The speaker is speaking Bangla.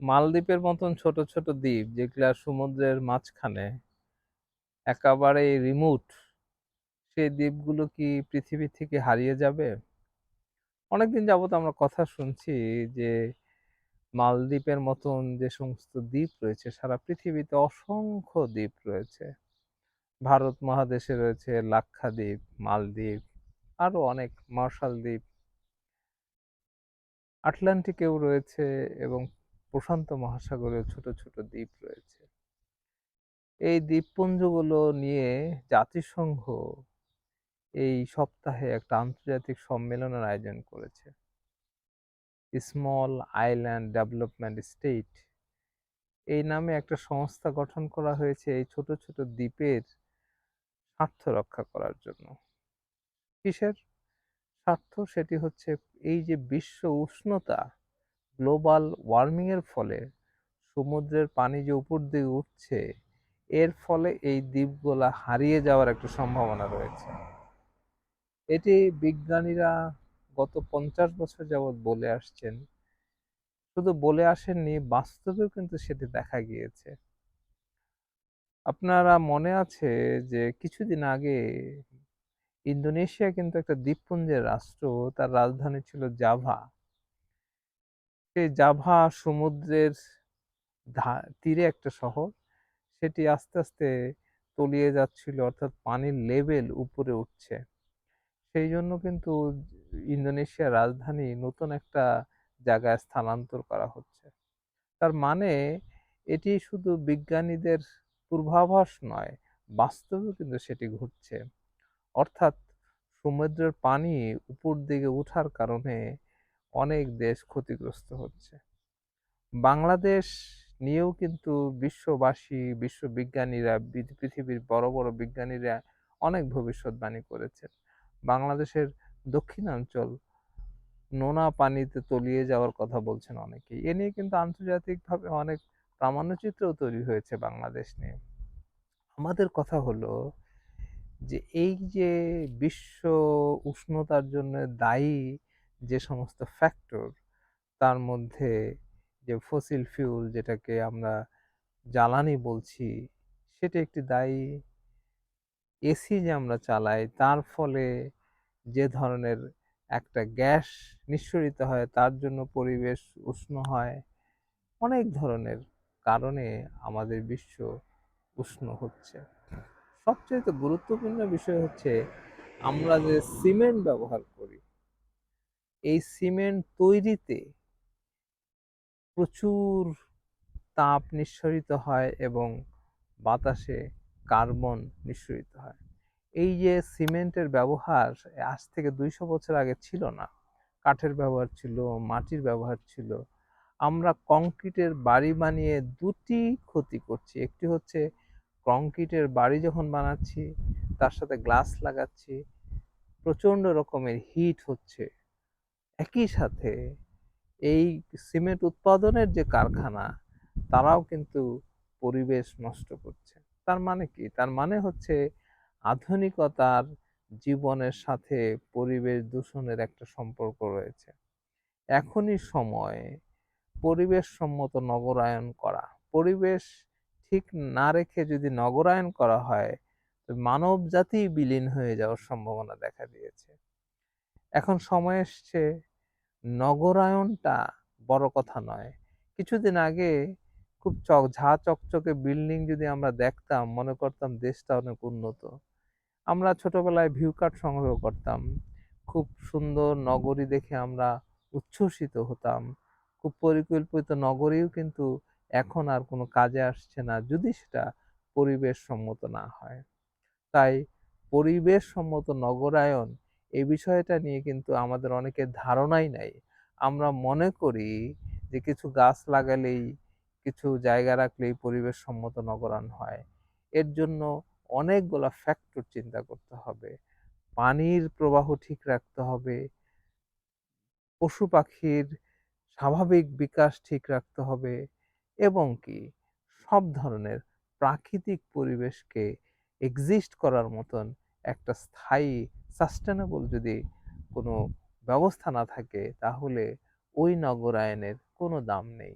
মালদ্বীপের মতন ছোট, ছোট দ্বীপ যেগুলা সমুদ্রের মাঝখানে একেবারেই রিমোট সেই দ্বীপগুলো কি পৃথিবী থেকে হারিয়ে যাবে? অনেকদিন যাবত আমরা কথা শুনছি যে মালদ্বীপের মতন যে সমস্ত দ্বীপ রয়েছে সারা পৃথিবীতে অসংখ্য দ্বীপ রয়েছে। ভারত মহাদেশে রয়েছে লাক্ষাদ্বীপ, মালদ্বীপ আরও অনেক মার্শাল দ্বীপ। আটলান্টিকেও রয়েছে এবং প্রশান্ত মহাসাগরেও ছোট, ছোট দ্বীপ রয়েছে। এই দ্বীপপুঞ্জগুলো নিয়ে জাতিসংঘ এই সপ্তাহে একটা আন্তর্জাতিক সম্মেলনের আয়োজন করেছে। স্মল আইল্যান্ড ডেভেলপমেন্ট স্টেট এই নামে একটা সংস্থা গঠন করা হয়েছে এই ছোট, ছোট দ্বীপের স্বার্থ রক্ষা করার জন্য। কিসের স্বার্থ? সেটি হচ্ছে এই যে বিশ্ব উষ্ণতা গ্লোবাল ওয়ার্মিং এর ফলে সমুদ্রের পানি যে উপর দিকে উঠছে, এর ফলে এই দ্বীপগুলা হারিয়ে যাওয়ার একটা সম্ভাবনা রয়েছে। এটি বিজ্ঞানীরা গত পঞ্চাশ বছর যাবৎ বলে আসছেন। শুধু বলে আসেননি, বাস্তবেও কিন্তু সেটি দেখা গিয়েছে। আপনারা মনে আছে যে কিছুদিন আগে ইন্দোনেশিয়া কিন্তু একটা দ্বীপপুঞ্জের রাষ্ট্র, তার রাজধানী ছিল জাভা। সেই জাভা সমুদ্রের তীরে একটা শহর সেটি আস্তে, আস্তে তলিয়ে যাচ্ছিল অর্থাৎ পানির লেভেল উপরে উঠছে। সেই জন্য কিন্তু ইন্দোনেশিয়ার রাজধানী নতুন একটা জায়গায় স্থানান্তর করা হচ্ছে। তার মানে এটি শুধু বিজ্ঞানীদের পূর্বাভাস নয়, বাস্তবেও কিন্তু সেটি ঘটছে। অর্থাৎ সমুদ্রের পানি উপর দিকে উঠার কারণে অনেক দেশ ক্ষতিগ্রস্ত হচ্ছে। বাংলাদেশ নিয়েও কিন্তু বিশ্ববাসী, বিশ্ববিজ্ঞানীরা, পৃথিবীর বড়, বড় বিজ্ঞানীরা অনেক ভবিষ্যৎবাণী করেছেন। বাংলাদেশের দক্ষিণাঞ্চল নোনা পানিতে তলিয়ে যাওয়ার কথা বলছেন অনেকেই। এ নিয়ে কিন্তু আন্তর্জাতিকভাবে অনেক প্রামাণ্যচিত্রও তৈরি হয়েছে বাংলাদেশ নিয়ে। আমাদের কথা হলো যে এই যে বিশ্ব উষ্ণতার জন্য দায়ী যে সমস্ত ফ্যাক্টর তার মধ্যে যে ফসিল ফিউল যেটাকে আমরা জ্বালানি বলছি, সেটা একটি দায়ী এসি যে আমরা চালাই, তার ফলে যে ধরনের একটা গ্যাস নিঃসরিত হয়, তার জন্য পরিবেশ উষ্ণ হয়, অনেক ধরনের কারণে আমাদের বিশ্ব উষ্ণ হচ্ছে। সবচেয়ে গুরুত্বপূর্ণ বিষয় হচ্ছে আমরা যে সিমেন্ট ব্যবহার করি এই সিমেন্ট তৈরিতে প্রচুর তাপ নিঃসরিত হয় এবং বাতাসে কার্বন নিঃসরিত হয়। এই যে সিমেন্টের ব্যবহার আজ থেকে দুইশো বছর আগে ছিল না। কাঠের ব্যবহার ছিল, মাটির ব্যবহার ছিল। আমরা কংক্রিটের বাড়ি বানিয়ে দুটি ক্ষতি করছি। একটি হচ্ছে কংক্রিটের বাড়ি যখন বানাচ্ছি, তার সাথে গ্লাস লাগাচ্ছি, প্রচণ্ড রকমের হিট হচ্ছে। একই সাথে এই সিমেন্ট উৎপাদনের যে কারখানা, তারাও কিন্তু পরিবেশ নষ্ট করছে। তার মানে কি? তার মানে হচ্ছে আধুনিকতার জীবনের সাথে পরিবেশ দূষণের একটা সম্পর্ক রয়েছে। এখনই সময় পরিবেশ সম্মত নগরায়ন করা। পরিবেশ ঠিক না রেখে যদি নগরায়ন করা হয় মানব জাতি বিলীন হয়ে যাওয়ার সম্ভাবনা দেখা দিয়েছে। এখন সময় এসছে নগরায়নটা বড় কথা নয়। কিছুদিন আগে খুব চক, ঝা চকচকে বিল্ডিং যদি আমরা দেখতাম, মনে করতাম দেশটা অনেক উন্নত। আমরা ছোটবেলায় ভিউ কার্ড সংগ্রহ করতাম। খুব সুন্দর নগরী দেখে আমরা উচ্ছ্বসিত হতাম। খুব পরিকল্পিত নগরীও কিন্তু এখন আর কোনো কাজে আসছে না, যদি সেটা পরিবেশ সম্মত না হয়। তাই পরিবেশ সম্মত নগরায়ন এই বিষয়টা নিয়ে কিন্তু আমাদের অনেকের ধারণাই নাই। আমরা মনে করি যে কিছু গাছ লাগালেই কিছু জায়গা রাখলেই পরিবেশ সম্মত নগরায়ন হয়। এর জন্য অনেকগুলো ফ্যাক্টর চিন্তা করতে হবে। পানির প্রবাহ ঠিক রাখতে হবে। পশু পাখির স্বাভাবিক বিকাশ ঠিক রাখতে হবে এবং কি সব ধরনের প্রাকৃতিক পরিবেশকে এক্সিস্ট করার মতন একটা স্থায়ী সাস্টেনেবল যদি কোনো ব্যবস্থা না থাকে তাহলে ওই নগরায়নের কোনো দাম নেই।